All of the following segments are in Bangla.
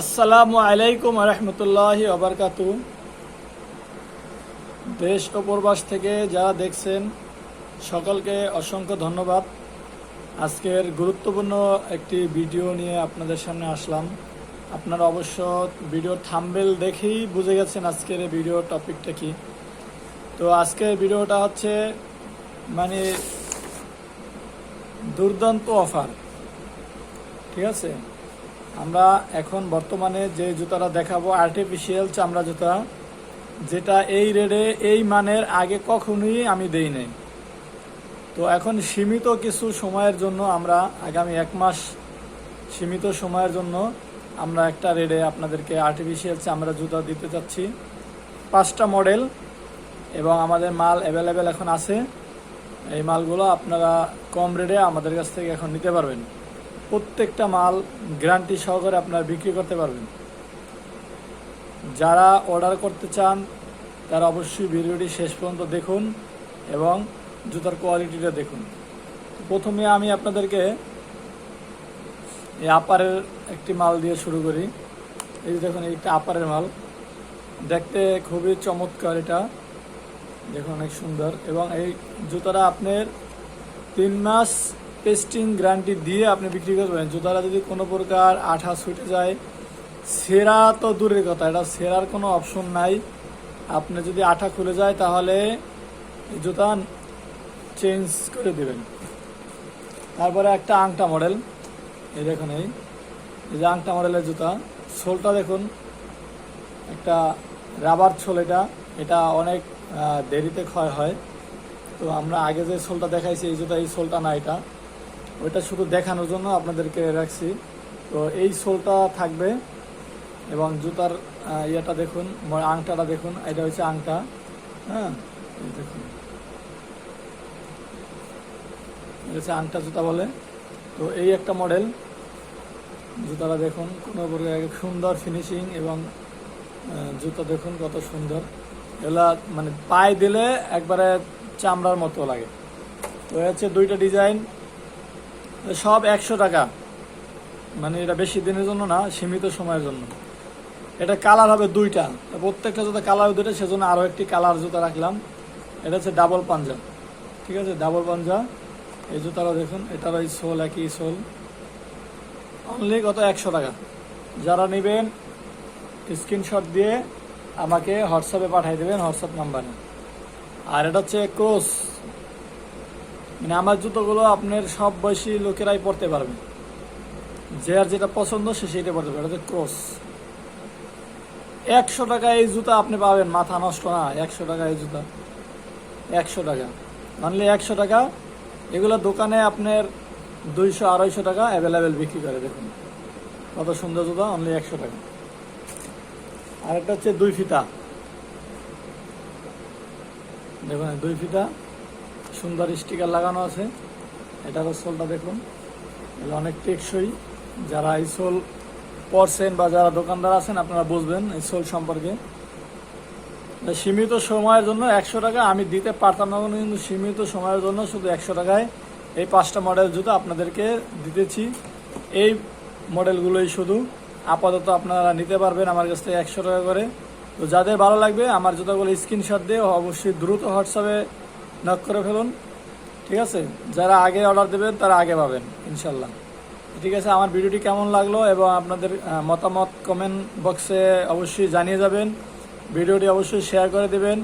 আসসালামু আলাইকুম রহমতুল্লাহ আবরকাত দেশ ও প্রবাস থেকে যারা দেখছেন, সকলকে অসংখ্য ধন্যবাদ। আজকের গুরুত্বপূর্ণ একটি ভিডিও নিয়ে আপনাদের সামনে আসলাম। আপনারা অবশ্য ভিডিও থাম্বেল দেখেই বুঝে গেছেন আজকের এই ভিডিও টপিকটা কি। তো আজকের ভিডিওটা হচ্ছে মানে দুর্দান্ত অফার। ঠিক আছে? আমরা এখন বর্তমানে যে জুতাটা দেখাবো আর্টিফিশিয়াল চামড়া জুতা, যেটা এই রেডে, এই মানের আগে কখনোই আমি দেই নাই। তো এখন সীমিত কিছু সময়ের জন্য আমরা আগামী এক মাস সীমিত সময়ের জন্য আমরা একটা রেডে আপনাদেরকে আর্টিফিশিয়াল চামড়া জুতা দিতে চাচ্ছি পাঁচটা মডেল এবং আমাদের মাল অ্যাভেলেবেল এখন আছে। এই মালগুলো আপনারা কম রেটে আমাদের কাছ থেকে এখন নিতে পারবেন। প্রত্যেকটা মাল গ্যারান্টি সহকারে আপনারা বিক্রি করতে পারবেন। যারা অর্ডার করতে চান, তারা অবশ্যই ভিডিওটি শেষ পর্যন্ত দেখুন এবং জুতার কোয়ালিটিটা দেখুন। প্রথমে আমি আপনাদেরকে এই আপারের একটি মাল দিয়ে শুরু করি। এই দেখুন, এইটা আপারের মাল। দেখতে খুবই চমৎকার এটা। দেখুন, অনেক সুন্দর। এবং এই জুতাটা আপনার তিন মাস টেস্টিং গ্যারান্টি দিয়ে আপনি বিক্রি করবেন জুতাটা যদি কোনো প্রকার আঠা ছুটে যায়, সেরা তো দূরের কথা, এটা সেরার কোনো অপশন নাই। আপনি যদি আঠা খুলে যায়, তাহলে জুতা চেঞ্জ করে দেবেন। তারপরে একটা আংটা মডেল এই দেখুন এই। যে আংটা মডেলের জুতা, সোলটা দেখুন, একটা রাবার ছোল এটা। এটা অনেক দেরিতে ক্ষয় হয়। তো আমরা আগে যে সোলটা দেখাইছি, এই জুতা এই সোলটা না এটা। ওইটা শুধু দেখানোর জন্য আপনাদেরকে রাখছি। তো এই সোলটা থাকবে এবং জুতার ইয়েটা দেখুন আংটাটা দেখুন, এটা হচ্ছে আংটা। হ্যাঁ দেখুন। হচ্ছে আংটা জুতা বলে। তো এই একটা মডেল। জুতাটা দেখুন, কোনো সুন্দর ফিনিশিং এবং জুতা দেখুন কত সুন্দর। এগুলা মানে পায়ে দিলে একবারে চামড়ার মতো লাগে। তো হচ্ছে দুইটা ডিজাইন সব একশো টাকা। মানে এটা বেশি দিনের জন্য না, সীমিত সময়ের জন্য। এটা কালার হবে দুইটা। প্রত্যেকটা জুতা কালার হবে দুইটা, সেজন্য আরও একটি কালার জুতা রাখলাম। এটা হচ্ছে ডাবল পাঞ্জা। ঠিক আছে? ডাবল পাঞ্জা। এই জুতাটা দেখুন এটার ওই সোল, একই সোল। অনলি কত? একশো টাকা। যারা নেবেন স্ক্রিনশট দিয়ে আমাকে হোয়াটসঅ্যাপে পাঠিয়ে দেবেন হোয়াটসঅ্যাপ নাম্বারে আর এটা হচ্ছে ক্রোস। মানে আমার জুতোগুলো আপনার সব বয়সী লোকেরাই পড়তে পারবে। যে আর যেটা পছন্দ সে সেটা পড়তে পারবে। ক্রস। একশো টাকা এই জুতা আপনি পাবেন, মাথা নষ্ট না। একশো টাকা এই জুতা। একশো টাকা। অনলি একশো টাকা। এগুলো দোকানে আপনার দুইশো, আড়াইশো টাকা অ্যাভেলেবেল বিক্রি করে, দেখুন। কত সুন্দর জুতা, অনলি একশো টাকা। আর একটা হচ্ছে দুই ফিতা। দেখুন, দুই ফিতা। সুন্দর স্টিকার লাগানো আছে। এটার সোলটা দেখুন। এগুলো অনেক টেকসই। যারা এই সোল পরছেন বা যারা দোকানদার আছেন, আপনারা বুঝবেন এই সোল সম্পর্কে। সীমিত সময়ের জন্য একশো টাকা, আমি দিতে পারতাম না কিন্তু সীমিত সময়ের জন্য শুধু একশো টাকায় এই পাঁচটা মডেল জুতো আপনাদেরকে দিতেছি। এই মডেলগুলোই শুধু। আপাতত আপনারা নিতে পারবেন আমার কাছ থেকে একশো টাকা করে। তো যাদের ভালো লাগবে, আমার জুতোগুলো স্ক্রিনশট দিয়ে অবশ্যই দ্রুত হোয়াটসঅ্যাপে নক করে ফেলুন। ঠিক আছে? যারা আগে অর্ডার দেবেন, তারা আগে পাবেন ইনশাল্লাহ ঠিক আছে, আমার ভিডিওটি কেমন লাগল এবং আপনাদের মতামত কমেন্ট বক্সে অবশ্যই জানিয়ে যাবেন। ভিডিওটি অবশ্যই শেয়ার করে দেবেন।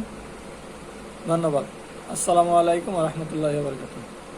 ধন্যবাদ। আসসালামু আলাইকুম রহমতুল্লাহ বরকাতুহ।